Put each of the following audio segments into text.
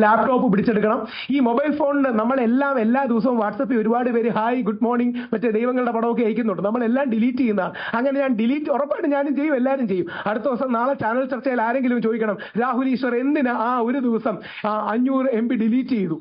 Laptop പിടിച്ചെടുക്കണം. ഈ mobile ഫോണിൽ നമ്മളെല്ലാം എല്ലാ ദിവസവും വാട്സപ്പിൽ ഒരുപാട് പേര് ഹായ് ഗുഡ് മോർണിംഗ് മറ്റേ ദൈവങ്ങളുടെ പടമൊക്കെ അയക്കുന്നുണ്ട്. നമ്മളെല്ലാം ഡിലീറ്റ് ചെയ്യുന്നതാണ് അങ്ങനെ ഞാൻ ഡിലീറ്റ് ഉറപ്പായിട്ട് ഞാനും ചെയ്യും എല്ലാവരും ചെയ്യും. അടുത്ത ദിവസം നാളെ ചാനൽ ചർച്ചയിൽ ആരെങ്കിലും ചോദിക്കണം രാഹുൽ ഈശ്വർ എന്തിനാ ആ ഒരു ദിവസം അഞ്ഞൂറ് എം ഡിലീറ്റ് ചെയ്തു?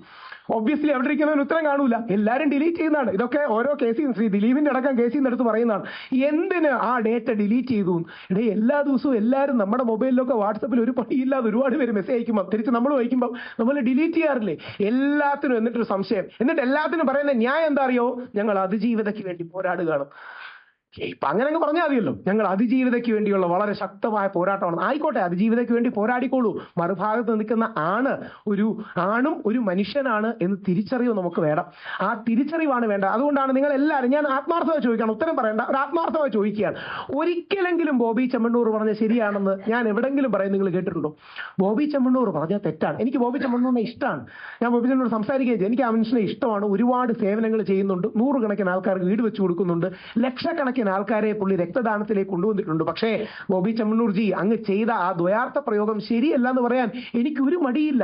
ഒബ്വിയസ്ലി അവിടെ ഇരിക്കുന്നവന് ഉത്തരം കാണൂല. എല്ലാവരും ഡിലീറ്റ് ചെയ്യുന്നതാണ്. ഇതൊക്കെ ഓരോ കേസിൽ ശ്രീ ദിലീപിന്റെ അടക്കം കേസിൽ നിന്ന് എടുത്ത് പറയുന്നതാണ്. എന്തിന് ആ ഡേറ്റ ഡിലീറ്റ് ചെയ്തു? ഇടേ എല്ലാ ദിവസവും എല്ലാവരും നമ്മുടെ മൊബൈലിലൊക്കെ വാട്സപ്പിൽ ഒരു പണിയില്ലാതെ ഒരുപാട് പേര് മെസ്സേജ് അയക്കുമ്പോൾ തിരിച്ച് നമ്മൾ വഹിക്കുമ്പോൾ നമ്മൾ ഡിലീറ്റ് ചെയ്യാറില്ലേ? എല്ലാത്തിനും എന്നിട്ടൊരു സംശയം. എന്നിട്ട് എല്ലാത്തിനും പറയുന്ന ന്യായം എന്താ അറിയോ? ഞങ്ങൾ അതിജീവിതയ്ക്ക് വേണ്ടി പോരാടുകയാണ്. ഇപ്പൊ അങ്ങനെ അങ്ങ് പറഞ്ഞാൽ മതിയല്ലോ. ഞങ്ങൾ അതിജീവിതയ്ക്ക് വേണ്ടിയുള്ള വളരെ ശക്തമായ പോരാട്ടമാണ്. ആയിക്കോട്ടെ അതിജീവിതയ്ക്ക് വേണ്ടി പോരാടിക്കോളൂ. മറുഭാഗത്ത് നിൽക്കുന്ന ആണ് ഒരു ആണും ഒരു മനുഷ്യനാണ് എന്ന് തിരിച്ചറിവ് നമുക്ക് വേണം. ആ തിരിച്ചറിവാണ് വേണ്ട അതുകൊണ്ടാണ് നിങ്ങൾ എല്ലാവരും ഞാൻ ആത്മാർത്ഥമായി ചോദിക്കണം ഉത്തരം പറയേണ്ട ഒരു ആത്മാർത്ഥമായി ചോദിക്കുകയാണ്. ഒരിക്കലെങ്കിലും ബോബി ചെമ്മണ്ണൂർ പറഞ്ഞ ശരിയാണെന്ന് ഞാൻ എവിടെങ്കിലും പറയും നിങ്ങൾ കേട്ടിട്ടുണ്ടോ? ബോബി ചെമ്മണ്ണൂർ പറഞ്ഞ തെറ്റാണ്. എനിക്ക് ബോബി ചെമ്മണ്ണൂറിനെ ഇഷ്ടമാണ്. ഞാൻ ബോബി ചെമ്മണ്ണൂർ സംസാരിക്കുകയും എനിക്ക് ആ മനുഷ്യനെ ഇഷ്ടമാണ്. ഒരുപാട് സേവനങ്ങൾ ചെയ്യുന്നുണ്ട്. നൂറുകണക്കിന് ആൾക്കാർക്ക് വീട് വെച്ച് കൊടുക്കുന്നുണ്ട്. ലക്ഷക്കണക്കിന് ആൾക്കാരെ പുള്ളി രക്തദാനത്തിലേക്ക് കൊണ്ടുവന്നിട്ടുണ്ട്. പക്ഷേ ബോബി ചെമ്മണ്ണൂർജി അങ്ങ് ചെയ്ത ആ ദ്വയാർത്ഥ പ്രയോഗം ശരിയല്ല എന്ന് പറയാൻ എനിക്ക് ഒരു മടിയില്ല.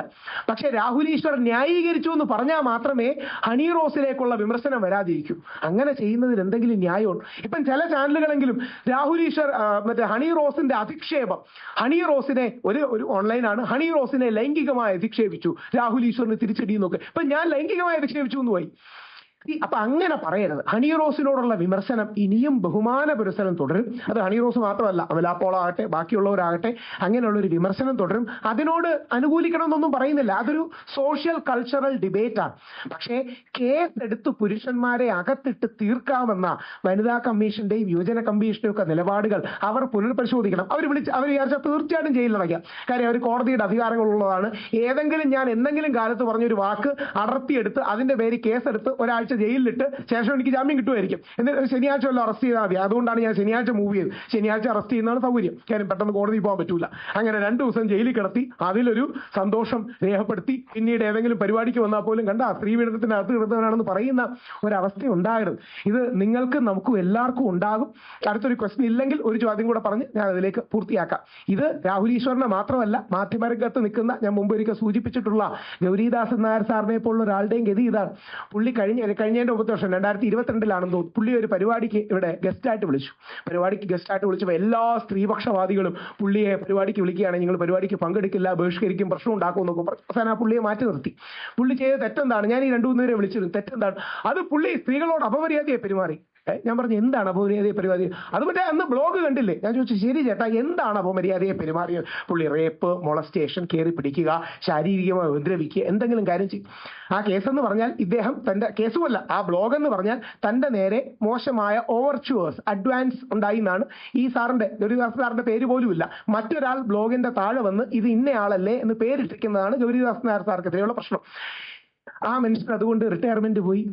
പക്ഷേ രാഹുൽ ഈശ്വർ ന്യായീകരിച്ചു എന്ന് പറഞ്ഞാൽ മാത്രമേ ഹണി റോസിലേക്കുള്ള വിമർശനം വരാതിരിക്കൂ. അങ്ങനെ ചെയ്യുന്നതിൽ എന്തെങ്കിലും ന്യായമുണ്ട്? ഇപ്പം ചില ചാനലുകളെങ്കിലും രാഹുൽ ഈശ്വർ മറ്റേ ഹണി റോസിന്റെ അധിക്ഷേപം ഹണി റോസിനെ ഒരു ഒരു ഓൺലൈനാണ് ഹണി റോസിനെ ലൈംഗികമായി അധിക്ഷേപിച്ചു രാഹുൽ ഈശ്വറിന് തിരിച്ചടി നോക്ക് ഇപ്പൊ ഞാൻ ലൈംഗികമായി അധിക്ഷേപിച്ചു എന്ന് പോയി. അപ്പൊ അങ്ങനെ പറയരുത്. ഹണി റോസിനോടുള്ള വിമർശനം ഇനിയും ബഹുമാന പുരസ്സരം തുടരും. അത് ഹണി റോസ് മാത്രമല്ല അമലാപ്പോളാകട്ടെ ബാക്കിയുള്ളവരാകട്ടെ അങ്ങനെയുള്ള ഒരു വിമർശനം തുടരും. അതിനോട് അനുകൂലിക്കണമെന്നൊന്നും പറയുന്നില്ല. അതൊരു സോഷ്യൽ കൾച്ചറൽ ഡിബേറ്റാണ് പക്ഷേ കേസ് എടുത്ത് പുരുഷന്മാരെ അകത്തിട്ട് തീർക്കാമെന്ന വനിതാ കമ്മീഷന്റെയും യുവജന കമ്മീഷന്റെയും ഒക്കെ നിലപാടുകൾ അവർ പുനർപരിശോധിക്കണം. അവർ വിളിച്ച് അവർ വിചാരിച്ചാൽ തീർച്ചയായിട്ടും ജയിലിലടയ്ക്കാം കാര്യം അവർ കോടതിയുടെ അധികാരങ്ങളുള്ളതാണ്. ഏതെങ്കിലും ഞാൻ എന്തെങ്കിലും കാലത്ത് പറഞ്ഞൊരു വാക്ക് അടർത്തിയെടുത്ത് അതിന്റെ പേര് കേസെടുത്ത് ഒരാഴ്ച ജയിലിലിട്ട് ശേഷം എനിക്ക് ജാമ്യം കിട്ടുമായിരിക്കും. എന്നിട്ട് ശനിയാഴ്ച വല്ല അറസ്റ്റ് ചെയ്താൽ മതി. അതുകൊണ്ടാണ് ഞാൻ ശനിയാഴ്ച മൂവ് ചെയ്തത്. ശനിയാഴ്ച അറസ്റ്റ് ചെയ്യുന്നതാണ് സൗകര്യം. കാര്യം പെട്ടെന്ന് കോടതി പോകാൻ പറ്റൂല. അങ്ങനെ രണ്ടു ദിവസം ജയിലിൽ കിടത്തി അതിലൊരു സന്തോഷം രേഖപ്പെടുത്തി. പിന്നീട് ഏതെങ്കിലും പരിപാടിക്ക് വന്നാൽ പോലും കണ്ട സ്ത്രീ പീഡനത്തിന് അകത്ത് കിടന്നവനാണെന്ന് പറയുന്ന ഒരവസ്ഥ ഉണ്ടാകരുത്. ഇത് നിങ്ങൾക്ക് നമുക്കും എല്ലാവർക്കും ഉണ്ടാകും. അടുത്തൊരു ക്വസ്റ്റ്യൻ ഇല്ലെങ്കിൽ ഒരു ചോദ്യം കൂടെ പറഞ്ഞ് ഞാൻ അതിലേക്ക് പൂർത്തിയാക്കാം. ഇത് രാഹുൽ ഈശ്വറിനെ മാത്രമല്ല മാധ്യമരംഗത്ത് നിൽക്കുന്ന ഞാൻ മുമ്പ് ഒരിക്കൽ സൂചിപ്പിച്ചിട്ടുള്ള ഗൗരിദാസൻ നായർ സാറിനെ പോലുള്ള ഒരാളുടെയും ഗതി ഇതാണ്. പുള്ളി കഴിഞ്ഞ കഴിഞ്ഞതിന്റെ മുപ്പത്തി വർഷം രണ്ടായിരത്തി ഇരുപത്തിരണ്ടിലാണെന്ന് തോന്നുന്നു. പുള്ളി ഒരു പരിപാടിക്ക് ഇവിടെ ഗസ്റ്റായിട്ട് വിളിച്ചു. പരിപാടിക്ക് ഗസ്റ്റായിട്ട് വിളിച്ചപ്പോൾ എല്ലാ സ്ത്രീപക്ഷവാദികളും പുള്ളിയെ പരിപാടിക്ക് വിളിക്കുകയാണ്. നിങ്ങൾ പരിപാടിക്ക് പങ്കെടുക്കില്ല ബഹിഷ്കരിക്കും പ്രശ്നം ഉണ്ടാക്കും എന്നൊക്കെ പറഞ്ഞു. അവസാനം ആ പുള്ളിയെ മാറ്റി നിർത്തി. പുള്ളി ചെയ്ത തെറ്റെന്താണ്? ഞാൻ ഈ രണ്ടു മൂന്ന് പേരെ വിളിച്ചിരുന്നു. തെറ്റെന്താണ്? അത് പുള്ളി സ്ത്രീകളോട് അപമര്യാദയെ പെരുമാറി. ഞാൻ പറഞ്ഞു എന്താണ് അപമര്യാദയെ പരിപാടി? അത് മറ്റേ അന്ന് ബ്ലോഗ് കണ്ടില്ലേ? ഞാൻ ചോദിച്ചു ശരി ചേട്ടാ എന്താണ് അപമര്യാദയെ പെരുമാറിയത് പുള്ളി റേപ്പ് മൊളസ്റ്റേഷൻ കയറി പിടിക്കുക ശാരീരികമായി ഉപദ്രവിക്കുക എന്തെങ്കിലും കാര്യം ചെയ്യും ആ കേസെന്ന് പറഞ്ഞാൽ ഇദ്ദേഹം തന്റെ കേസുമല്ല ആ ബ്ലോഗ് എന്ന് പറഞ്ഞാൽ തന്റെ നേരെ മോശമായ ഓവർച്യൂവേഴ്സ് അഡ്വാൻസ് ഉണ്ടായി എന്നാണ് ഈ സാറിന്റെ ഗൗരിദാസ് സാറിന്റെ പേര് പോലും ഇല്ല മറ്റൊരാൾ ബ്ലോഗിന്റെ താഴെ വന്ന് ഇത് ഇന്നയാളല്ലേ എന്ന് പേരിട്ടിരിക്കുന്നതാണ് ഗൗരിദാസ് നായർ സാർക്കെതിരെയുള്ള പ്രശ്നം. ആ മനുഷ്യൻ അതുകൊണ്ട് റിട്ടയർമെന്റ് പോയി.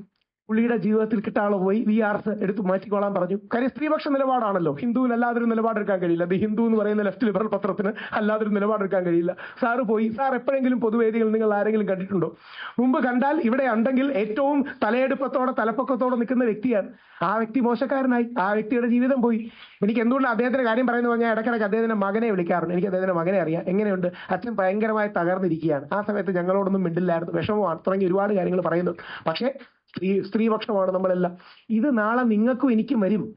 പുള്ളിയുടെ ജീവിതത്തിൽ കിട്ടാളെ പോയി. വി ആർ എസ് എടുത്ത് മാറ്റിക്കോളാൻ പറഞ്ഞു. കാര്യം സ്ത്രീപക്ഷ നിലപാടാണല്ലോ. അല്ലാതെ ഒരു നിലപാടെടുക്കാൻ കഴിയില്ല. ദി ഹിന്ദു എന്ന് പറയുന്ന ലെഫ്റ്റ് ലിബറൽ പത്രത്തിന് അല്ലാതൊരു നിലപാടെടുക്കാൻ കഴിയില്ല. സാറ് പോയി. സാർ എപ്പോഴെങ്കിലും പൊതുവേദികൾ നിങ്ങൾ ആരെങ്കിലും കണ്ടിട്ടുണ്ടോ? മുമ്പ് കണ്ടാൽ ഇവിടെ ഉണ്ടെങ്കിൽ ഏറ്റവും തലയെടുപ്പത്തോടെ തലപ്പൊക്കത്തോടെ നിൽക്കുന്ന വ്യക്തിയാണ്. ആ വ്യക്തി മോശക്കാരനായി. ആ വ്യക്തിയുടെ ജീവിതം പോയി. എനിക്ക് എന്തുകൊണ്ട് അദ്ദേഹത്തിന്റെ കാര്യം പറയുന്നത് പറഞ്ഞാൽ ഇടയ്ക്കിടയ്ക്ക് അദ്ദേഹത്തിന്റെ മകനെ വിളിക്കാറുണ്ട്. എനിക്ക് അദ്ദേഹത്തിന്റെ മകനെ അറിയാം. എങ്ങനെയുണ്ട്? അച്ഛൻ ഭയങ്കരമായി തകർന്നിരിക്കുകയാണ്. ആ സമയത്ത് ഞങ്ങളോടൊന്നും മിണ്ടില്ലായിരുന്നു. വിഷമമാണ്. തുടങ്ങി ഒരുപാട് കാര്യങ്ങൾ പറയുന്നു. പക്ഷേ സ്ത്രീ സ്ത്രീപക്ഷമാണ് നമ്മളെല്ലാം. ഇത് നാളെ നിങ്ങൾക്കും എനിക്കും വരും.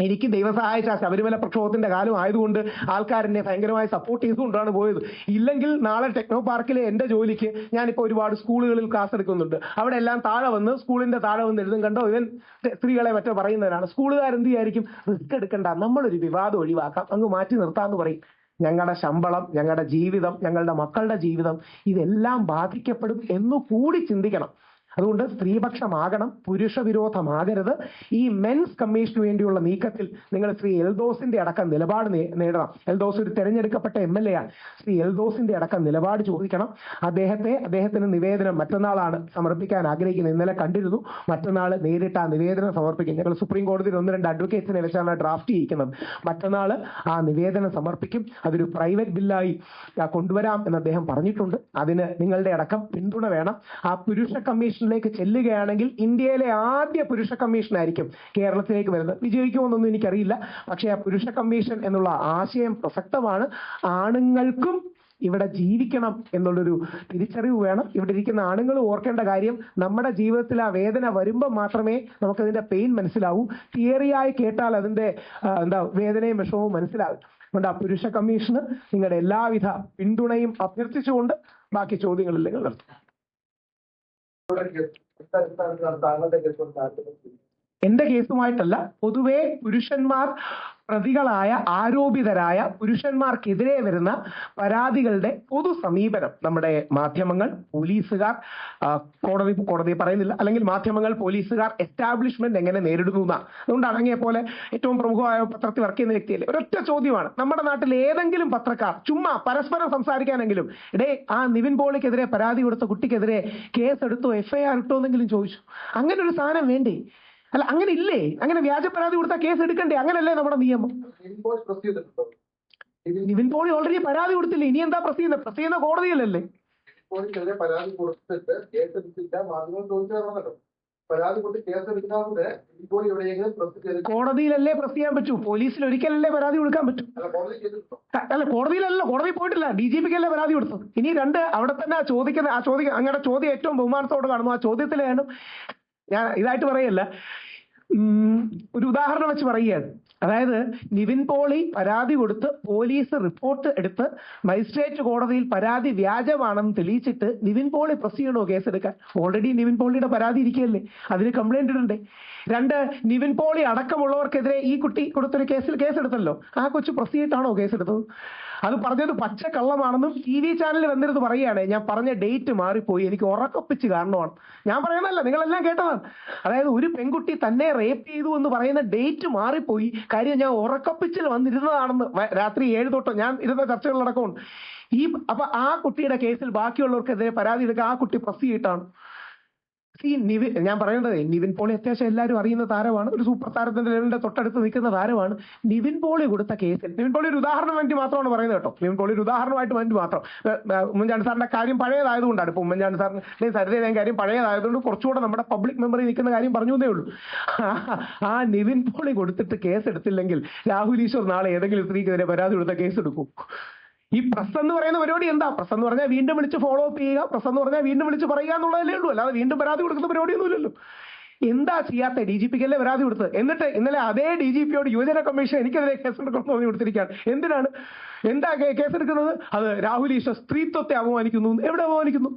എനിക്ക് ദൈവസഹായിച്ച ശബരിമല പ്രക്ഷോഭത്തിന്റെ കാലം ആയതുകൊണ്ട് ആൾക്കാരെന്നെ ഭയങ്കരമായി സപ്പോർട്ട് ചെയ്തുകൊണ്ടാണ് പോയത്. ഇല്ലെങ്കിൽ നാളെ ടെക്നോ പാർക്കിലെ എന്റെ ജോലിക്ക് ഞാനിപ്പോൾ ഒരുപാട് സ്കൂളുകളിൽ ക്ലാസ് എടുക്കുന്നുണ്ട്. അവിടെ എല്ലാം താഴെ വന്ന് സ്കൂളിന്റെ താഴെ വന്ന് എഴുതും. കണ്ടോ? ഇവൻ സ്ത്രീകളെ മറ്റോ പറയുന്നവരാണ്. സ്കൂളുകാർ എന്ത് വിചാരിക്കും റിസ്ക് എടുക്കണ്ട നമ്മളൊരു വിവാദം ഒഴിവാക്കാം. അങ്ങ് മാറ്റി നിർത്താന്ന് പറയും. ഞങ്ങളുടെ ശമ്പളം ഞങ്ങളുടെ ജീവിതം ഞങ്ങളുടെ മക്കളുടെ ജീവിതം ഇതെല്ലാം ബാധിക്കപ്പെടും എന്നു കൂടി ചിന്തിക്കണം. അതുകൊണ്ട് സ്ത്രീപക്ഷമാകണം പുരുഷ വിരോധമാകരുത് ഈ മെൻസ് കമ്മീഷന് വേണ്ടിയുള്ള നീക്കത്തിൽ നിങ്ങൾ ശ്രീ എൽദോസിന്റെ അടക്കം നിലപാട് നേടണം. എൽദോസ് ഒരു തെരഞ്ഞെടുക്കപ്പെട്ട എം എൽ എ ആണ്. ശ്രീ എൽദോസിന്റെ അടക്കം നിലപാട് ചോദിക്കണം. അദ്ദേഹത്തെ അദ്ദേഹത്തിന് നിവേദനം മറ്റന്നാളാണ് സമർപ്പിക്കാൻ ആഗ്രഹിക്കുന്നത്. ഇന്നലെ കണ്ടിരുന്നു. മറ്റന്നാൾ നേരിട്ട് ആ നിവേദനം സമർപ്പിക്കും. ഞങ്ങൾ സുപ്രീം കോടതിയിൽ ഒന്ന് രണ്ട് അഡ്വക്കേറ്റ്സിനെ വെച്ചാണ് ഡ്രാഫ്റ്റ് ചെയ്യിക്കുന്നത്. മറ്റന്നാൾ ആ നിവേദനം സമർപ്പിക്കും. അതൊരു പ്രൈവറ്റ് ബില്ലായി കൊണ്ടുവരാം എന്ന് അദ്ദേഹം പറഞ്ഞിട്ടുണ്ട്. അതിന് നിങ്ങളുടെ അടക്കം പിന്തുണ വേണം. ആ പുരുഷ കമ്മീഷനിലേക്ക് ചെല്ലുകയാണെങ്കിൽ ഇന്ത്യയിലെ ആദ്യ പുരുഷ കമ്മീഷൻ ആയിരിക്കും കേരളത്തിലേക്ക് വരുന്നത്. വിജയിക്കുമെന്നൊന്നും എനിക്കറിയില്ല. പക്ഷേ ആ പുരുഷ കമ്മീഷൻ എന്നുള്ള ആശയം പ്രസക്തമാണ്. ആണുങ്ങൾക്കും ഇവിടെ ജീവിക്കണം എന്നുള്ളൊരു തിരിച്ചറിവ് വേണം. ഇവിടെ ഇരിക്കുന്ന ആണുങ്ങൾ ഓർക്കേണ്ട കാര്യം നമ്മുടെ ജീവിതത്തിൽ ആ വേദന വരുമ്പോൾ മാത്രമേ നമുക്കതിന്റെ പെയിൻ മനസ്സിലാവൂ. തിയറിയായി കേട്ടാൽ അതിന്റെ ആ, എന്താ വേദനയും വിഷമവും മനസ്സിലാകും. അതുകൊണ്ട് ആ പുരുഷ കമ്മീഷന് നിങ്ങളുടെ എല്ലാവിധ പിന്തുണയും അഭ്യർത്ഥിച്ചുകൊണ്ട് ബാക്കി ചോദ്യങ്ങളില്ലെങ്കിൽ നിർത്തും താങ്കളുടെ കേസ് കേസുമായിട്ടല്ല പൊതുവെ പുരുഷന്മാർ പ്രതികളായ ആരോപിതരായ പുരുഷന്മാർക്കെതിരെ വരുന്ന പരാതികളുടെ പൊതു സമീപനം. നമ്മുടെ മാധ്യമങ്ങൾ പോലീസുകാർ കോടതി കോടതി പറയുന്നില്ല. അല്ലെങ്കിൽ മാധ്യമങ്ങൾ പോലീസുകാർ എസ്റ്റാബ്ലിഷ്മെന്റ് എങ്ങനെ നേരിടുന്നു അതുകൊണ്ട് അടങ്ങിയ പോലെ ഏറ്റവും പ്രമുഖമായ പത്രത്തിൽ വർക്ക് ചെയ്യുന്ന വ്യക്തിയല്ലേ? ഒരൊറ്റ ചോദ്യമാണ്. നമ്മുടെ നാട്ടിൽ ഏതെങ്കിലും പത്രക്കാർ ചുമ്മാ പരസ്പരം സംസാരിക്കാനെങ്കിലും ഇടേ ആ നിവിൻ പോളിക്കെതിരെ പരാതി കൊടുത്ത കുട്ടിക്കെതിരെ കേസ് എടുത്തോ എഫ്ഐആർ ഇട്ടോ എന്നെങ്കിലും ചോദിച്ചു. അങ്ങനെ ഒരു സാധനം വേണ്ടേ? അല്ല അങ്ങനെ ഇല്ലേ? അങ്ങനെ വ്യാജ പരാതി കൊടുത്താൽ കേസ് എടുക്കണ്ടേ? അങ്ങനല്ലേ നമ്മുടെ നിയമം. നിവിൻ പോളി ഓൾറെഡി പരാതി കൊടുത്തില്ലേ? ഇനി എന്താ പ്രസ് ചെയ്യുന്നത് പ്രസ് ചെയ്യുന്ന കോടതിയിലല്ലേ പരാതി കൊടുത്തിട്ട് ചോദിച്ചു പരാതി കൊടുത്ത് കേസ് എടുക്കാതെ ഇപ്പോൾ എവിടെയെങ്കിലും പ്രസ് കോടതിയിലല്ലേ പ്രസ് ചെയ്യാൻ പറ്റൂ? പോലീസിൽ ഒരിക്കലല്ലേ പരാതി കൊടുക്കാൻ പറ്റൂ? അല്ല കോടതിയിലല്ലോ കോടതി പോയിട്ടില്ല. ഡി ജി പിക്ക് അല്ലേ പരാതി കൊടുത്തത്. ഇനി രണ്ട് അവിടെ തന്നെ ആ ചോദിക്കുന്ന ആ ചോദിക്കുന്ന അങ്ങനെ ചോദ്യം ഏറ്റവും ബഹുമാനത്തോടെ കാണുന്നു. ആ ചോദ്യത്തിലാണ് ഞാൻ ഇതായിട്ട് പറയല്ല. ഒരു ഉദാഹരണം വെച്ച് പറയുകയാണ്. അതായത് നിവിൻ പോളി പരാതി കൊടുത്ത് പോലീസ് റിപ്പോർട്ട് എടുത്ത് മജിസ്ട്രേറ്റ് കോടതിയിൽ പരാതി വ്യാജമാണെന്ന് തെളിയിച്ചിട്ട് നിവിൻ പോളി പ്രൊസീഡ് ചെയ്യണോ കേസെടുക്കാൻ? ഓൾറെഡി നിവിൻ പോളിയുടെ പരാതി ഇരിക്കുകയല്ലേ? അതിന് കംപ്ലൈന്റ് ഇടണ്ടേ? രണ്ട് നിവിൻ പോളി അടക്കമുള്ളവർക്കെതിരെ ഈ കുട്ടി കൊടുത്തൊരു കേസിൽ കേസെടുത്തല്ലോ. ആ കൊച്ചു പ്രസിഡന്റാണോ കേസെടുത്തത്? അത് പറഞ്ഞത് പച്ച കള്ളമാണെന്നും ടി വി ചാനലിൽ വന്നിരുന്ന് പറയുകയാണ്. ഞാൻ പറഞ്ഞ ഡേറ്റ് മാറിപ്പോയി. എനിക്ക് ഉറക്കപ്പിച്ച് കാരണമാണ്. ഞാൻ പറയുന്നതല്ല നിങ്ങളെല്ലാം കേട്ടതാണ്. അതായത് ഒരു പെൺകുട്ടി തന്നെ റേപ്പ് ചെയ്തു എന്ന് പറയുന്ന ഡേറ്റ് മാറിപ്പോയി. കാര്യം ഞാൻ ഉറക്കപ്പിച്ചിൽ വന്നിരുന്നതാണെന്ന് രാത്രി ഏഴ് തൊട്ടോ ഞാൻ ഇരുന്ന ചർച്ചകളിലടക്കമുണ്ട് ഈ അപ്പൊ ആ കുട്ടിയുടെ കേസിൽ ബാക്കിയുള്ളവർക്കെതിരെ പരാതി എടുക്കുക ആ കുട്ടി പ്രസ് ചെയ്തിട്ടാണ് ഈ നിവിൻ ഞാൻ പറയേണ്ടത് നിവിൻ പോളി അത്യാവശ്യം എല്ലാവരും അറിയുന്ന താരമാണ്. ഒരു സൂപ്പർ താരത്തിന്റെ ലെവലിന്റെ തൊട്ടടുത്ത് നിൽക്കുന്ന താരമാണ്. നിവിൻ പോളി കൊടുത്ത കേസിൽ നിവിൻ പോളി ഒരു ഉദാഹരണം വേണ്ടി മാത്രമാണ് പറയുന്നത് കേട്ടോ. നിവിൻ പോളി ഒരു ഉദാഹരണമായിട്ട് വേണ്ടി മാത്രം. ഉമ്മൻചാണ്ടി സാറിന്റെ കാര്യം പഴയതായതുകൊണ്ടാണ്. ഇപ്പൊ ഉമ്മൻചാണ്ടി സാറിന് അല്ലെങ്കിൽ സരിതയുടെ കാര്യം പഴയതായതുകൊണ്ട് കുറച്ചുകൂടെ നമ്മുടെ പബ്ലിക് മെമ്മറി നിൽക്കുന്ന കാര്യം പറഞ്ഞു എന്നേ ഉള്ളൂ. ആ നിവിൻ പോളി കൊടുത്തിട്ട് കേസ് എടുത്തില്ലെങ്കിൽ രാഹുൽ ഈശ്വർ നാളെ ഏതെങ്കിലും സ്ത്രീക്കെതിരെ പരാതി കൊടുത്ത കേസ് എടുക്കും. ഈ പ്രസ് എന്ന് പറയുന്ന പരിപാടി എന്താ? പ്രസ് എന്ന് പറഞ്ഞാൽ വീണ്ടും വിളിച്ച് ഫോളോ അപ്പ് ചെയ്യുക. പ്രസ് എന്ന് പറഞ്ഞാൽ വീണ്ടും വിളിച്ച് പറയുക എന്നുള്ളതല്ലേ ഉള്ളൂ. അല്ലാതെ വീണ്ടും പരാതി കൊടുക്കുന്ന പരിപാടിയൊന്നുമില്ലല്ലോ. എന്താ ചെയ്യാത്ത? ഡി ജി പിക്കല്ലേ പരാതി കൊടുത്തത്? എന്നിട്ട് ഇന്നലെ അതേ ഡി ജി പിയോട് യുവജന കമ്മീഷൻ എനിക്കെതിരെ കേസെടുക്കണം പറഞ്ഞു കൊടുത്തിരിക്കുകയാണ്. എന്തിനാണ്? എന്താ കേസ് കേസെടുക്കുന്നത് അത് രാഹുൽ ഈശ്വർ സ്ത്രീത്വത്തെ അപമാനിക്കുന്നു. എവിടെ അപമാനിക്കുന്നു?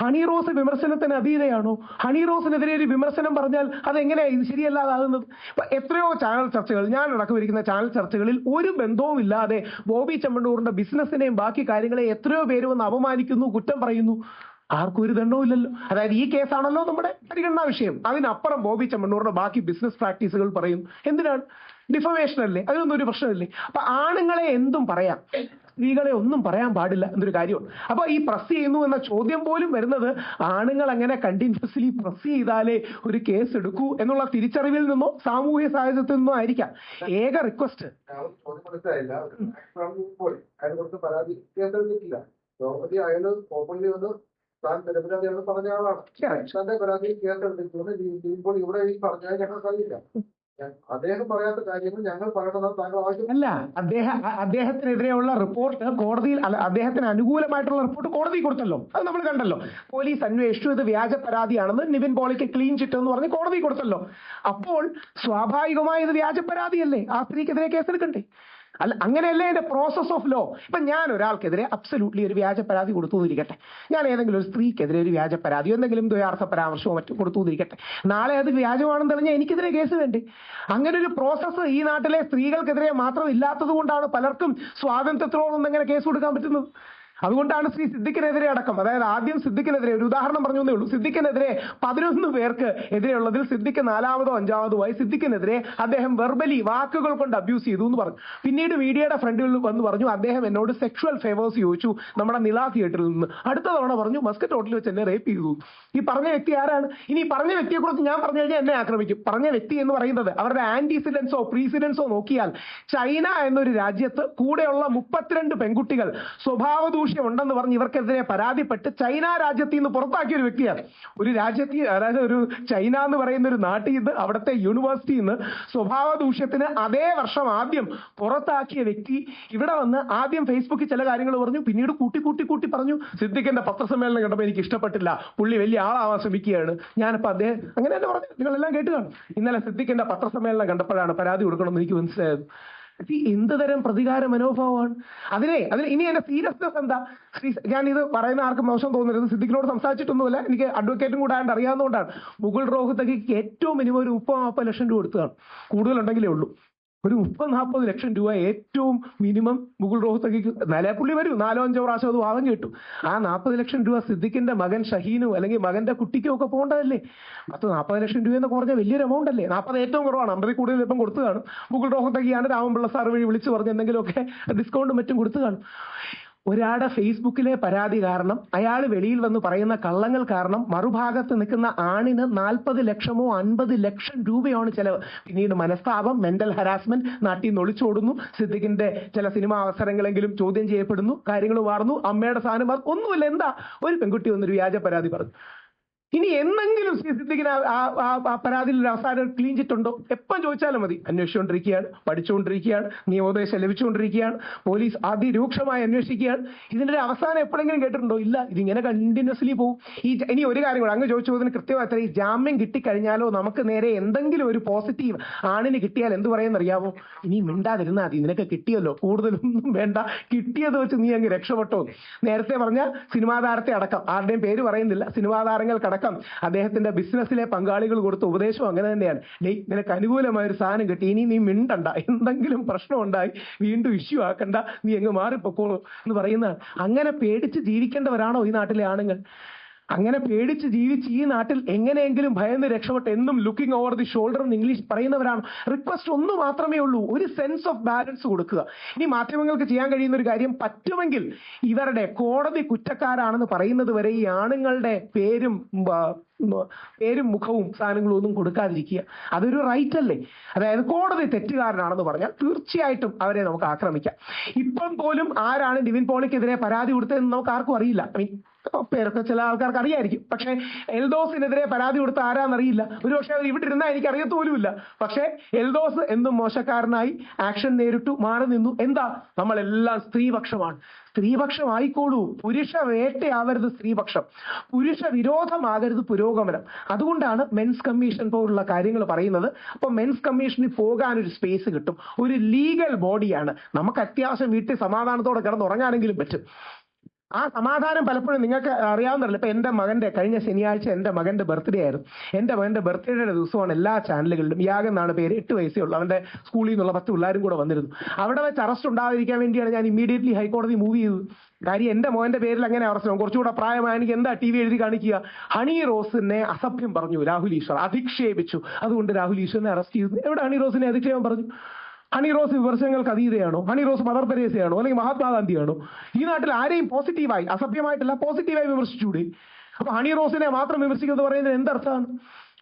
ഹണി റോസ് വിമർശനത്തിന് അതീതയാണോ? ഹണി റോസിനെതിരെ ഒരു വിമർശനം പറഞ്ഞാൽ അതെങ്ങനെയാ ഇത് ശരിയല്ലാതാകുന്നത്? എത്രയോ ചാനൽ ചർച്ചകൾ ഞാൻ അടക്കം ഇരിക്കുന്ന ചാനൽ ചർച്ചകളിൽ ഒരു ബന്ധവും ഇല്ലാതെ ബോബി ചെമ്മണ്ണൂറിന്റെ ബിസിനസിനെയും ബാക്കി കാര്യങ്ങളെ എത്രയോ പേര് വന്ന് അപമാനിക്കുന്നു കുറ്റം പറയുന്നു. ആർക്കും ഒരു ദണ്ഡവുമില്ലല്ലോ അതായത് ഈ കേസാണല്ലോ നമ്മുടെ പരിഗണനാ വിഷയം. അതിനപ്പുറം ബോബി ചെമ്മണ്ണൂറിന്റെ ബാക്കി ബിസിനസ് പ്രാക്ടീസുകൾ പറയും എന്തിനാണ്? ഡിഫമേഷൻ അല്ലേ അതിനൊന്നും ഒരു പ്രശ്നമില്ലേ? അപ്പൊ ആണുങ്ങളെ എന്തും പറയാം. സ്ത്രീകളെ ഒന്നും പറയാൻ പാടില്ല എന്നൊരു കാര്യമാണ് അപ്പൊ ഈ പ്രസ് ചെയ്യുന്നു എന്ന ചോദ്യം പോലും വരുന്നത് ആണുങ്ങൾ അങ്ങനെ കണ്ടിന്യൂസ്ലി പ്രസ് ചെയ്താലേ ഒരു കേസ് എടുക്കൂ എന്നുള്ള തിരിച്ചറിവിൽ നിന്നോ സാമൂഹ്യ സാഹചര്യത്തിൽ നിന്നോ ആയിരിക്കാം. ഏക റിക്വസ്റ്റ്. പരാതി കേസ് എടുത്തിട്ടില്ല നോർമലി അയാൾ ഓപ്പൺലി വന്ന് താൻ നിരപരാധിയാണെന്ന് പറഞ്ഞ ആളാണ്. തന്റെ പരാതി ഇവിടെ ഈ പറഞ്ഞാൽ ഞങ്ങൾക്ക് അറിയില്ല അദ്ദേഹം പറയാത്ത കാര്യങ്ങൾ ഞങ്ങൾ പറയണമെന്ന് താങ്കൾ ആവശ്യം അല്ല അദ്ദേഹം അദ്ദേഹത്തിനെതിരെയുള്ള റിപ്പോർട്ട് കോടതിയിൽ അല്ല അദ്ദേഹത്തിന് അനുകൂലമായിട്ടുള്ള റിപ്പോർട്ട് കോടതി കൊടുത്തല്ലോ. അത് നമ്മൾ കണ്ടല്ലോ. പോലീസ് അന്വേഷിച്ചു ഇത് വ്യാജ പരാതിയാണെന്ന് നിവിൻ പോളിക്ക് ക്ലീൻ ചിറ്റ് എന്ന് പറഞ്ഞ് കോടതി കൊടുത്തല്ലോ. അപ്പോൾ സ്വാഭാവികമായി ഇത് വ്യാജ പരാതിയല്ലേ? ആ സ്ത്രീക്കെതിരെ കേസെടുക്കണ്ടേ? അല്ല അങ്ങനെയല്ലേ എന്റെ പ്രോസസ് ഓഫ് ലോ ഇപ്പൊ ഞാൻ ഒരാൾക്കെതിരെ അബ്സല്യൂട്ട്ലി ഒരു വ്യാജ പരാതി കൊടുത്തു ഞാൻ ഏതെങ്കിലും ഒരു സ്ത്രീക്കെതിരെ ഒരു വ്യാജ പരാതിയോ എന്തെങ്കിലും ദ്വയാർത്ഥ പരാമർശമോ മറ്റും കൊടുത്തു നാളെ അത് വ്യാജമാണെന്ന് തെളിഞ്ഞാൽ എനിക്കെതിരെ കേസ് വേണ്ടേ? അങ്ങനെ ഒരു പ്രോസസ്സ് ഈ നാട്ടിലെ സ്ത്രീകൾക്കെതിരെ മാത്രം ഇല്ലാത്തത് കൊണ്ടാണ് പലർക്കും സ്വാതന്ത്ര്യത്തോടൊന്നും എങ്ങനെ കേസ് കൊടുക്കാൻ പറ്റുന്നത്. അതുകൊണ്ടാണ് ശ്രീ സിദ്ദിഖിനെതിരെ അടക്കം. അതായത് ആദ്യം സിദ്ദിഖിനെതിരെ ഒരു ഉദാഹരണം പറഞ്ഞു എന്നേ ഉള്ളൂ. സിദ്ദിഖിനെതിരെ പതിനൊന്ന് പേർക്ക് എതിരെയുള്ളതിൽ സിദ്ദിഖ് നാലാമതോ അഞ്ചാമതോ ആയി സിദ്ദിഖിനെതിരെ അദ്ദേഹം വെർബലി വാക്കുകൾ കൊണ്ട് അബ്യൂസ് ചെയ്തു എന്ന് പറഞ്ഞു. പിന്നീട് മീഡിയയുടെ ഫ്രണ്ടിൽ വന്ന് പറഞ്ഞു അദ്ദേഹം എന്നോട് സെക്ഷുവൽ ഫേവേഴ്സ് ചോദിച്ചു നമ്മുടെ നില തിയേറ്ററിൽ നിന്ന്. അടുത്ത തവണ പറഞ്ഞു മസ്കറ്റ് ഹോട്ടലിൽ വെച്ച് എന്നെ റേപ്പ് ചെയ്തു. ഈ പറഞ്ഞ വ്യക്തി ആരാണ്? ഇനി പറഞ്ഞ വ്യക്തിയെ കുറിച്ച് ഞാൻ പറഞ്ഞു കഴിഞ്ഞാൽ എന്നെ ആക്രമിക്കും. പറഞ്ഞ വ്യക്തി എന്ന് പറയുന്നത് അവരുടെ ആന്റിസിഡൻസോ പ്രീസിഡൻസോ നോക്കിയാൽ ചൈന എന്നൊരു രാജ്യത്ത് കൂടെയുള്ള മുപ്പത്തിരണ്ട് പെൺകുട്ടികൾ സ്വഭാവ ദൂഷ്യം സംശയമുണ്ടെന്ന് പറഞ്ഞ് ഇവർക്കെതിരെ പരാതിപ്പെട്ട് ചൈന രാജ്യത്തിൽ നിന്ന് പുറത്താക്കിയ ഒരു വ്യക്തിയാണ്. ഒരു രാജ്യത്തിൽ അതായത് ഒരു ചൈന എന്ന് പറയുന്ന ഒരു നാട്ടിൽ നിന്ന് അവിടുത്തെ യൂണിവേഴ്സിറ്റിയിൽ നിന്ന് സ്വഭാവ ദൂഷ്യത്തിന് അതേ വർഷം ആദ്യം പുറത്താക്കിയ വ്യക്തി ഇവിടെ വന്ന് ആദ്യം ഫേസ്ബുക്കിൽ ചില കാര്യങ്ങൾ പറഞ്ഞു പിന്നീട് കൂട്ടി കൂട്ടി കൂട്ടി പറഞ്ഞു സിദ്ദിഖിന്റെ പത്രസമ്മേളനം കണ്ടപ്പോൾ എനിക്ക് ഇഷ്ടപ്പെട്ടില്ല പുള്ളി വലിയ ആളാവാൻ ശ്രമിക്കുകയാണ് ഞാനിപ്പോ അദ്ദേഹം അങ്ങനെ തന്നെ പറഞ്ഞു നിങ്ങളെല്ലാം കേട്ടുകാണും ഇന്നലെ സിദ്ദിഖിന്റെ പത്രസമ്മേളനം കണ്ടപ്പോഴാണ് പരാതി കൊടുക്കണമെന്ന് എനിക്ക് മനസ്സിലായത്. എന്ത് തരം പ്രതികാര മനോഭാവമാണ് അതിനെ അതിന് ഇനി എന്റെ സീരിയസ്നെസ് എന്താ? ഞാൻ ഇത് പറയുന്ന ആർക്കും മോശം തോന്നരുത്. സിദ്ദിഖിനോട് സംസാരിച്ചിട്ടൊന്നുമില്ല. എനിക്ക് അഡ്വക്കേറ്റും കൂടെ ആയതുകൊണ്ട് അറിയാവുന്നതുകൊണ്ടാണ്. മുകുൾ റോഹത്തക്ക് ഏറ്റവും മിനിമം ഒരു മുപ്പത് നാൽപ്പത് ലക്ഷം രൂപ കൊടുത്തതാണ്. കൂടുതലുണ്ടെങ്കിലേ ഉള്ളൂ. ഒരു മുപ്പത് നാൽപ്പത് ലക്ഷം രൂപ ഏറ്റവും മിനിമം മുകുൾ റോഹത്തക്ക് നിലപുള്ളി വരും. നാലോ അഞ്ചോ പ്രാവശ്യം അത് വാദം കേട്ടു. ആ നാൽപ്പത് ലക്ഷം രൂപ സിദ്ദിഖിന്റെ മകൻ ഷഹീനും അല്ലെങ്കിൽ മകന്റെ കുട്ടിക്കും ഒക്കെ പോകേണ്ടതല്ലേ പത്ത് നാൽപ്പത് ലക്ഷം രൂപ എന്ന് കുറഞ്ഞ വലിയൊരു എമൗണ്ട് അല്ലേ? നാൽപ്പത് ഏറ്റവും കുറവാണ്. അമ്പതിൽ കൂടുതൽ ഇപ്പം കൊടുത്തു കാണും. മുകുൾ റോഹത്തക്കിയാണ് രാമൻപിള്ള സാർ വഴി വിളിച്ചു പറഞ്ഞ് എന്തെങ്കിലുമൊക്കെ ഡിസ്കൗണ്ടും മറ്റും കൊടുത്തു കാണും. ഒരാളുടെ ഫേസ്ബുക്കിലെ പരാതി കാരണം അയാൾ വെളിയിൽ വന്ന് പറയുന്ന കള്ളങ്ങൾ കാരണം മറുഭാഗത്ത് നിൽക്കുന്ന ആണിന് നാൽപ്പത് ലക്ഷമോ അൻപത് ലക്ഷം രൂപയാണ് ചെലവ്. പിന്നീട് മനസ്താപം മെന്റൽ ഹരാസ്മെന്റ് നാട്ടിൽ നിന്ന് ഒളിച്ചോടുന്നു സിദ്ദിഖിന്റെ ചില സിനിമാ അവസരങ്ങളെങ്കിലും ചോദ്യം ചെയ്യപ്പെടുന്നു. കാര്യങ്ങൾ മാറുന്നു അമ്മയുടെ സാധനം ഒന്നുമില്ല. എന്താ? ഒരു പെൺകുട്ടി വന്നൊരു വ്യാജ പരാതി പറഞ്ഞു. ഇനി എന്നെങ്കിലും സിദ്ദിഖിന് ആ- പരാതിയിൽ ഒരു അവസാനം ക്ലീൻ ചിറ്റ് എപ്പം ചോദിച്ചാലും മതി. അന്വേഷിച്ചുകൊണ്ടിരിക്കുകയാണ് പഠിച്ചുകൊണ്ടിരിക്കുകയാണ് നിയമോപദേശം ലഭിച്ചുകൊണ്ടിരിക്കുകയാണ് പോലീസ് അതിരൂക്ഷമായി അന്വേഷിക്കുകയാണ്. ഇതിന്റെ ഒരു അവസാനം എപ്പോഴെങ്കിലും കേട്ടിട്ടുണ്ടോ? ഇല്ല ഇതിങ്ങനെ കണ്ടിന്യൂസ്ലി പോകും ഈ ഇനി ഒരു കാര്യം കൂടെ അങ്ങ് ചോദിച്ചു പോകുന്നതിന് കൃത്യമായി ഈ ജാമ്യം കിട്ടിക്കഴിഞ്ഞാലോ നമുക്ക് നേരെ എന്തെങ്കിലും ഒരു പോസിറ്റീവ് ആണിന് കിട്ടിയാൽ എന്ത് പറയുമെന്നറിയാമോ ഇനി മിണ്ടാതിരുന്നാൽ മതി നിനക്ക് കിട്ടിയല്ലോ. കൂടുതലൊന്നും വേണ്ട. കിട്ടിയത് വെച്ച് നീ അങ്ങ് രക്ഷപ്പെട്ടോ നേരത്തെ പറഞ്ഞ സിനിമാ താരത്തെ അടക്കം ആരുടെയും പേര് പറയുന്നില്ല. സിനിമാ താരങ്ങൾക്കടക്കം അദ്ദേഹത്തിന്റെ ബിസിനസ്സിലെ പങ്കാളികൾ കൊടുത്ത ഉപദേശം അങ്ങനെ തന്നെയാണ്. ഡേയ് നിനക്ക് അനുകൂലമായ ഒരു സാധനം കിട്ടി ഇനി നീ മിണ്ടണ്ട. എന്തെങ്കിലും പ്രശ്നം ഉണ്ടായി വീണ്ടും ഇഷ്യൂ ആക്കണ്ട. നീ അങ്ങ് മാറിപ്പോക്കോളൂ എന്ന് പറയുന്നതാണ്. അങ്ങനെ പേടിച്ച് ജീവിക്കേണ്ടവരാണോ ഈ നാട്ടിലെ ആണുങ്ങൾ? അങ്ങനെ പേടിച്ച് ജീവിച്ച് ഈ നാട്ടിൽ എങ്ങനെയെങ്കിലും ഭയന്ന് രക്ഷപ്പെട്ട് എന്നും ലുക്കിംഗ് ഓവർ ദി ഷോൾഡർ എന്ന് ഇംഗ്ലീഷ് പറയുന്നവരാണ്. റിക്വസ്റ്റ് ഒന്ന് മാത്രമേ ഉള്ളൂ. ഒരു സെൻസ് ഓഫ് ബാലൻസ് കൊടുക്കുക. ഇനി മാധ്യമങ്ങൾക്ക് ചെയ്യാൻ കഴിയുന്ന ഒരു കാര്യം പറ്റുമെങ്കിൽ ഇവരുടെ കോടതി കുറ്റക്കാരാണെന്ന് പറയുന്നത് വരെ ഈ ആണുങ്ങളുടെ പേരും പേരും മുഖവും സാധനങ്ങളും ഒന്നും കൊടുക്കാതിരിക്കുക. അതൊരു റൈറ്റ് അല്ലേ? അതായത് കോടതി തെറ്റുകാരനാണെന്ന് പറഞ്ഞാൽ തീർച്ചയായിട്ടും അവരെ നമുക്ക് ആക്രമിക്കാം. ഇപ്പം പോലും ആരാണ് നിവിൻ പോളിക്കെതിരെ പരാതി കൊടുത്തതെന്ന് നമുക്ക് ആർക്കും അറിയില്ല. മീൻ പേരൊക്കെ ചില ആൾക്കാർക്ക് അറിയായിരിക്കും. പക്ഷെ എൽദോസിനെതിരെ പരാതി കൊടുത്ത ആരാന്നറിയില്ല ഒരു പക്ഷെ അവർ ഇവിടെ ഇരുന്നാൽ എനിക്ക് അറിയത്തോലുമില്ല. പക്ഷെ എൽദോസ് എന്നും മോശക്കാരനായി ആക്ഷൻ നേരിട്ടു മാറി നിന്നു. എന്താ? നമ്മളെല്ലാം സ്ത്രീപക്ഷമാണ്. സ്ത്രീപക്ഷം ആയിക്കോളൂ. പുരുഷ വേട്ടയാവരുത് സ്ത്രീപക്ഷം. പുരുഷ വിരോധമാകരുത് പുരോഗമനം. അതുകൊണ്ടാണ് മെൻസ് കമ്മീഷൻ പോലുള്ള കാര്യങ്ങൾ പറയുന്നത്. അപ്പൊ മെൻസ് കമ്മീഷനിൽ പോകാൻ ഒരു സ്പേസ് കിട്ടും. ഒരു ലീഗൽ ബോഡിയാണ് നമുക്ക് അത്യാവശ്യം വീട്ടിൽ സമാധാനത്തോടെ കിടന്നുറങ്ങാനെങ്കിലും പറ്റും. ആ സമാധാനം പലപ്പോഴും നിങ്ങൾക്ക് അറിയാവുന്നതല്ല. ഇപ്പൊ എന്റെ മകന്റെ കഴിഞ്ഞ ശനിയാഴ്ച എന്റെ മകന്റെ ബർത്ത്ഡേ ആയിരുന്നു. എന്റെ മകന്റെ ബർത്ത്ഡേയുടെ ദിവസമാണ് എല്ലാ ചാനലുകളിലും യാഗ് എന്നാണ് പേര്. എട്ട് വയസ്സേ ഉള്ളൂ. അവന്റെ സ്കൂളിൽ നിന്നുള്ള പത്ത് പിള്ളേരും കൂടെ വന്നിരുന്നു. അവിടെ വെച്ച് അറസ്റ്റ് ഉണ്ടാകാതിരിക്കാൻ വേണ്ടിയാണ് ഞാൻ ഇമ്മീഡിയറ്റ്ലി ഹൈക്കോടതി മൂവ് ചെയ്തത്. കാര്യം എന്റെ മോന്റെ പേരിൽ അങ്ങനെ അറസ്റ്റ് കുറച്ചുകൂടെ പ്രായമായ എനിക്ക് എന്താ ടി വി എഴുതി കാണിക്കുക? ഹണി റോസിനെ അസഭ്യം പറഞ്ഞു രാഹുൽ ഈശ്വർ. അധിക്ഷേപിച്ചു. അതുകൊണ്ട് രാഹുൽ ഈശ്വറിനെ അറസ്റ്റ് ചെയ്തു. എവിടെ ഹണി റോസിനെ അധിക്ഷേപം പറഞ്ഞു? ഹണി റോസ് വിമർശനങ്ങൾക്ക് അതീതയാണോ? ഹണി റോസ് മദർ തെരേസയാണോ അല്ലെങ്കിൽ മഹാത്മാഗാന്ധിയാണോ? ഈ നാട്ടിൽ ആരെയും പോസിറ്റീവായി അസഭ്യമായിട്ടല്ല പോസിറ്റീവായി വിമർശിച്ചുകൂടി? അപ്പൊ ഹണി റോസിനെ മാത്രം വിമർശിക്കുന്നത് പറയുന്നത് എന്തർത്ഥമാണ്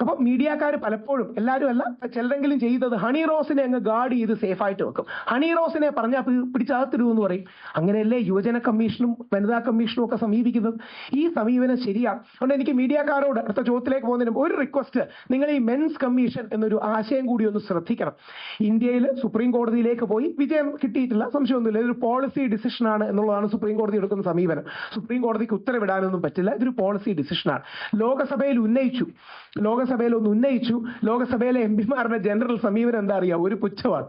അപ്പൊ മീഡിയക്കാർ പലപ്പോഴും എല്ലാവരും അല്ല ചിലരെങ്കിലും ചെയ്തത് ഹണി റോസിനെ അങ്ങ് ഗാർഡ് ചെയ്ത് സേഫ് ആയിട്ട് വെക്കും. ഹണി റോസിനെ പറഞ്ഞാൽ പിടിച്ചകത്തിരുമെന്ന് പറയും. അങ്ങനെയല്ലേ യുവജന കമ്മീഷനും വനിതാ കമ്മീഷനും ഒക്കെ സമീപിക്കുന്നത്? ഈ സമീപനം ശരിയാണ് അതുകൊണ്ട് എനിക്ക് മീഡിയക്കാരോട് അടുത്ത ചോദ്യത്തിലേക്ക് പോകുന്നതിന് ഒരു റിക്വസ്റ്റ് നിങ്ങൾ ഈ മെൻസ് കമ്മീഷൻ എന്നൊരു ആശയം കൂടി ഒന്ന് ശ്രദ്ധിക്കണം. ഇന്ത്യയിൽ സുപ്രീം കോടതിയിലേക്ക് പോയി വിജയം കിട്ടിയിട്ടില്ല. സംശയമൊന്നുമില്ല. ഇതൊരു പോളിസി ഡിസിഷൻ ആണ് എന്നുള്ളതാണ് സുപ്രീം കോടതി എടുക്കുന്ന സമീപനം. സുപ്രീം കോടതിക്ക് ഉത്തരവിടാനൊന്നും പറ്റില്ല. ഇതൊരു പോളിസി ഡിസിഷനാണ് ലോകസഭയിൽ ഉന്നയിച്ചു. ലോകസഭയിൽ ഒന്ന് ഉന്നയിച്ചു. ലോകസഭയിലെ എം പിമാരുടെ ജനറൽ സമീപനം എന്താ അറിയാം ഒരു പുച്ഛമാണ്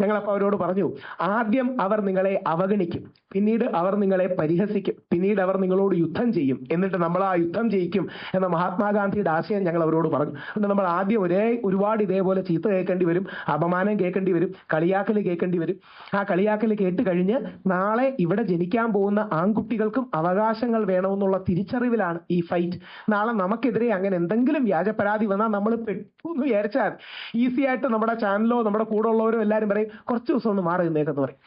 ഞങ്ങളപ്പോൾ അവരോട് പറഞ്ഞു ആദ്യം അവർ നിങ്ങളെ അവഗണിക്കും. പിന്നീട് അവർ നിങ്ങളെ പരിഹസിക്കും. പിന്നീട് അവർ നിങ്ങളോട് യുദ്ധം ചെയ്യും. എന്നിട്ട് നമ്മൾ ആ യുദ്ധം ജയിക്കും. എന്ന മഹാത്മാഗാന്ധിയുടെ ആശയം ഞങ്ങൾ അവരോട് പറഞ്ഞു. അതുകൊണ്ട് നമ്മൾ ആദ്യം ഒരേ ഒരുപാട് ഇതേപോലെ ചീത്ത കേൾക്കേണ്ടി വരും. അപമാനം കേൾക്കേണ്ടി വരും. കളിയാക്കൽ കേൾക്കേണ്ടി വരും. ആ കളിയാക്കൽ കേട്ട് കഴിഞ്ഞ് നാളെ ഇവിടെ ജനിക്കാൻ പോകുന്ന ആൺകുട്ടികൾക്കും അവകാശങ്ങൾ വേണമെന്നുള്ള തിരിച്ചറിവിലാണ് ഈ ഫൈറ്റ്. നാളെ നമുക്കെതിരെ അങ്ങനെ എന്തെങ്കിലും വ്യാജ പരാതി വന്നാൽ നമ്മൾ പെട്ടു എന്ന് വിചാരിച്ചാൽ ഈസി ആയിട്ട് നമ്മുടെ ചാനലോ നമ്മുടെ കൂടെ ഉള്ളവരോ എല്ലാവരും പറയും കുറച്ച് ദിവസം ഒന്ന് മാറി നിന്നേക്കെന്ന് പറയും.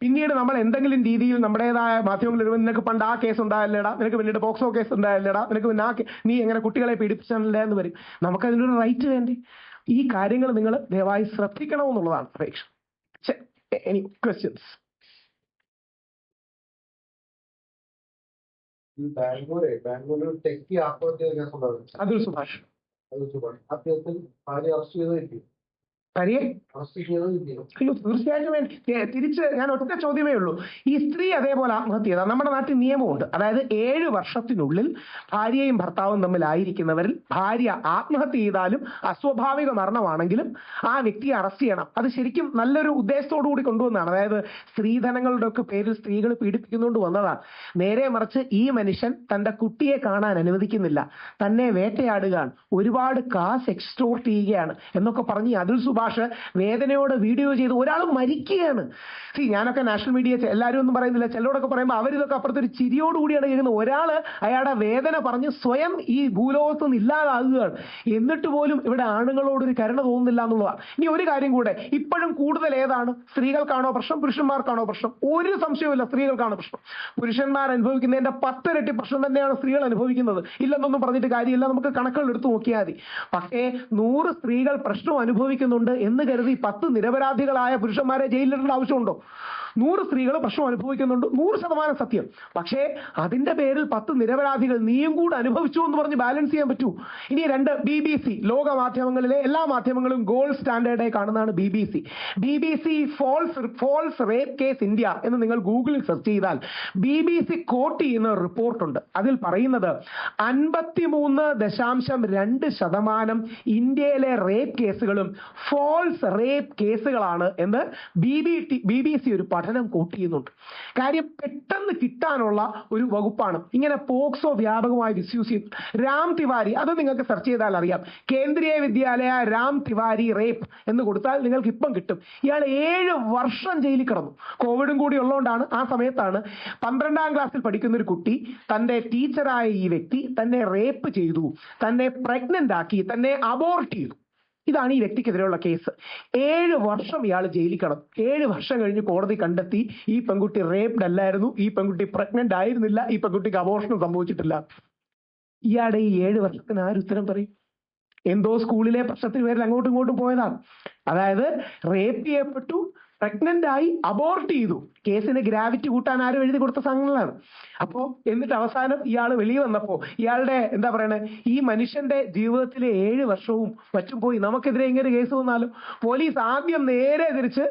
പിന്നീട് നമ്മൾ എന്തെങ്കിലും രീതിയിൽ നമ്മുടേതായ മാധ്യമങ്ങളിൽ വരുമ്പോൾ നിനക്ക് പണ്ട് ആ കേസ് ഉണ്ടായല്ലേടാ നിനക്ക് പിന്നീട് പോക്സോ കേസ് ഉണ്ടായല്ലേടാ നിനക്ക് പിന്നെ ആ നീ എങ്ങനെ കുട്ടികളെ പീഡിപ്പിച്ചല്ലേ എന്ന് വരും. നമുക്ക് അതിനൊരു റൈറ്റ് വേണ്ടേ? ഈ കാര്യങ്ങൾ നിങ്ങൾ ദയവായി ശ്രദ്ധിക്കണമെന്നുള്ളതാണ് അപേക്ഷ. Any questions Bangalore Bangalore techie ആത്മഹത്യ കേസ് ഉണ്ടായിരുന്നു അതുൽ സുഭാഷ്. അത് സുഖമാണ്. അത്യാവശ്യം ഭാര്യ അറസ്റ്റ് ഹരിയെ ചെയ്തിരിക്കും അയ്യോ തീർച്ചയായിട്ടും വേണ്ടി തിരിച്ച് ഞാൻ ഒറ്റ ചോദ്യമേ ഉള്ളൂ. ഈ സ്ത്രീ അതേപോലെ ആത്മഹത്യ ചെയ്താൽ നമ്മുടെ നാട്ടിൽ നിയമമുണ്ട്. അതായത് ഏഴ് വർഷത്തിനുള്ളിൽ ഭാര്യയും ഭർത്താവും തമ്മിലായിരിക്കുന്നവരിൽ ഭാര്യ ആത്മഹത്യ ചെയ്താലും അസ്വാഭാവിക മരണമാണെങ്കിലും ആ വ്യക്തിയെ അറസ്റ്റ് ചെയ്യണം. അത് ശരിക്കും നല്ലൊരു ഉദ്ദേശത്തോടു കൂടി കൊണ്ടുവന്നതാണ്. അതായത് സ്ത്രീധനങ്ങളുടെ ഒക്കെ പേരിൽ സ്ത്രീകൾ പീഡിപ്പിക്കുന്നുകൊണ്ട് വന്നതാണ്. നേരെ മറിച്ച് ഈ മനുഷ്യൻ തന്റെ കുട്ടിയെ കാണാൻ അനുവദിക്കുന്നില്ല. തന്നെ വേട്ടയാടുകയാണ്. ഒരുപാട് കാശ് എക്സ്റ്റോർട്ട് ചെയ്യുകയാണ് എന്നൊക്കെ പറഞ്ഞ് അതിൽ അതുൽ സുഭാഷ് വേദനയോടെ വീഡിയോ ചെയ്ത് ഒരാൾ മരിക്കുകയാണ്. സി ഞാനൊക്കെ നാഷണൽ മീഡിയ എല്ലാവരും ഒന്നും പറയുന്നില്ല. ചിലരോടൊക്കെ പറയുമ്പോൾ അവരിതൊക്കെ അപ്പുറത്ത് ഒരു ചിരിയോട് കൂടിയാണ് ചെയ്യുന്നത് ഒരാൾ അയാളുടെ വേദന പറഞ്ഞ് സ്വയം ഈ ഭൂലോകത്ത് നിന്ന് ഇല്ലാതാകുകയാണ്. എന്നിട്ട് പോലും ഇവിടെ ആണുങ്ങളോടൊരു കരുണ തോന്നുന്നില്ല എന്നുള്ളതാണ് ഇനി ഒരു കാര്യം കൂടെ. ഇപ്പോഴും കൂടുതൽ ഏതാണ്? സ്ത്രീകൾക്കാണോ പ്രശ്നം? പുരുഷന്മാർക്കാണോ പ്രശ്നം? ഒരു സംശയവുമില്ല. സ്ത്രീകൾക്കാണ് പ്രശ്നം. പുരുഷന്മാർ അനുഭവിക്കുന്നതിന്റെ പത്തിരട്ടി പ്രശ്നം തന്നെയാണ് സ്ത്രീകൾ അനുഭവിക്കുന്നത്. ഇല്ലെന്നൊന്നും പറഞ്ഞിട്ട് കാര്യമില്ല. നമുക്ക് കണക്കുകൾ എടുത്തു നോക്കിയാൽ മതി. പക്ഷേ നൂറ് സ്ത്രീകൾ പ്രശ്നം അനുഭവിക്കുന്നുണ്ട് എന്ന് കരുതി പത്ത് നിരപരാധികളായ പുരുഷന്മാരെ ജയിലിലിടേണ്ട ആവശ്യമുണ്ടോ? നൂറ് സ്ത്രീകൾ പ്രശ്നം അനുഭവിക്കുന്നുണ്ട്. നൂറ് ശതമാനം സത്യം. പക്ഷേ അതിന്റെ പേരിൽ പത്ത് നിരപരാധികൾ നീയും കൂടെ അനുഭവിച്ചു എന്ന് പറഞ്ഞ് ബാലൻസ് ചെയ്യാൻ പറ്റൂ. ഇനി രണ്ട് ബി ബി സി ലോക മാധ്യമങ്ങളിലെ എല്ലാ മാധ്യമങ്ങളും ഗോൾഡ് സ്റ്റാൻഡേർഡായി കാണുന്നതാണ് B B C B B C false false rape case India എന്ന് നിങ്ങൾ ഗൂഗിളിൽ സെർച്ച് ചെയ്താൽ ബി ബി സി കോട്ട് ചെയ്യുന്ന റിപ്പോർട്ടുണ്ട് അതിൽ പറയുന്നത് അൻപത്തിമൂന്ന് ദശാംശം രണ്ട് ശതമാനം ഇന്ത്യയിലെ റേപ്പ് കേസുകളും ഫോൾസ് റേപ്പ് കേസുകളാണ് എന്ന് B B T B B C ഒരു പഠനം കോട്ട് ചെയ്യുന്നുണ്ട്. കാര്യം പെട്ടെന്ന് കിട്ടാനുള്ള ഒരു വകുപ്പാണ്. ഇങ്ങനെ പോക്സോ വ്യാപകമായി മിസ്യൂസ് ചെയ്തു. രാം തിവാരി അത് നിങ്ങൾക്ക് സെർച്ച് ചെയ്താൽ അറിയാം. കേന്ദ്രീയ വിദ്യാലയ രാം തിവാരി റേപ്പ് എന്ന് കൊടുത്താൽ നിങ്ങൾക്ക് ഇപ്പം കിട്ടും. ഇയാൾ ഏഴ് വർഷം ജയിലിൽ കിടന്നു. കോവിഡും കൂടി ഉള്ളതുകൊണ്ടാണ് ആ സമയത്താണ് പന്ത്രണ്ടാം ക്ലാസ്സിൽ പഠിക്കുന്ന ഒരു കുട്ടി തന്റെ ടീച്ചറായ ഈ വ്യക്തി തന്നെ റേപ്പ് ചെയ്തു. തന്നെ പ്രഗ്നന്റ് ആക്കി. തന്നെ അബോർട്ട് ചെയ്തു. ഇതാണ് ഈ വ്യക്തിക്കെതിരെയുള്ള കേസ്. ഏഴ് വർഷം ഇയാൾ ജയിലിൽ കിടന്നു. ഏഴ് വർഷം കഴിഞ്ഞ് കോടതി കണ്ടെത്തി ഈ പെൺകുട്ടി റേപ്ഡ് അല്ലായിരുന്നു ഈ പെൺകുട്ടി പ്രഗ്നന്റ് ആയിരുന്നില്ല ഈ പെൺകുട്ടിക്ക് അപോഷണം സംഭവിച്ചിട്ടില്ല. ഇയാളുടെ ഈ ഏഴ് വർഷത്തിന് ആര് ഉത്തരം പറയും? എന്തോ സ്കൂളിലെ പ്രശ്നത്തിന് പേരിൽ അങ്ങോട്ടും ഇങ്ങോട്ടും പോയതാണ്. അതായത് റേപ്പ് ചെയ്യപ്പെട്ടു പ്രഗ്നന്റ് ആയി അബോർട്ട് ചെയ്തു. കേസിന് ഗ്രാവിറ്റി കൂട്ടാൻ ആരും എഴുതി കൊടുത്ത സംഘങ്ങളാണ് അപ്പോ എന്നിട്ട് അവസാനം ഇയാൾ വെളിയിൽ വന്നപ്പോ ഇയാളുടെ എന്താ പറയണേ ഈ മനുഷ്യന്റെ ജീവിതത്തിലെ ഏഴ് വർഷവും മറ്റും പോയി നമുക്കെതിരെ ഇങ്ങനെ കേസ് വന്നാലും പോലീസ് ആദ്യം നേരെ തിരിച്ച്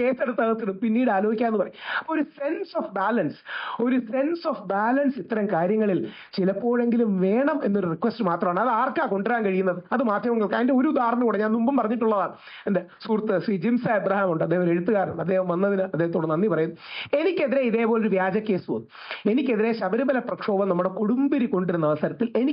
കേസെടുത്ത് അകത്തിടും. പിന്നീട് ആലോചിക്കാന്ന് പറയും. അപ്പൊ ഒരു സെൻസ് ഓഫ് ബാലൻസ് ഒരു സെൻസ് ഓഫ് ബാലൻസ് ഇത്തരം കാര്യങ്ങളിൽ ചിലപ്പോഴെങ്കിലും വേണം എന്നൊരു റിക്വസ്റ്റ് മാത്രമാണ്. അത് ആർക്കാ കൊണ്ടുവരാൻ കഴിയുന്നത്? അത് മാധ്യമങ്ങൾക്ക്. അതിന്റെ ഒരു ഉദാഹരണം കൂടെ ഞാൻ മുമ്പും പറഞ്ഞിട്ടുള്ളതാണ്. എന്റെ സുഹൃത്ത് ശ്രീ ജിംസ് എബ്രഹാം ഉണ്ട് അദ്ദേഹം ഒരു എഴുത്തുകാരൻ. അദ്ദേഹം വന്നതിന് അദ്ദേഹത്തോട് നന്ദി പറയുന്നു എനിക്കെതിരെ ഇതേപോലൊരു വ്യാജ കേസ് വന്നു. എനിക്കെതിരെ ശബരിമല പ്രക്ഷോഭം നമ്മുടെ കൊടുമ്പിരി കൊണ്ടിരുന്ന അവസരത്തിൽ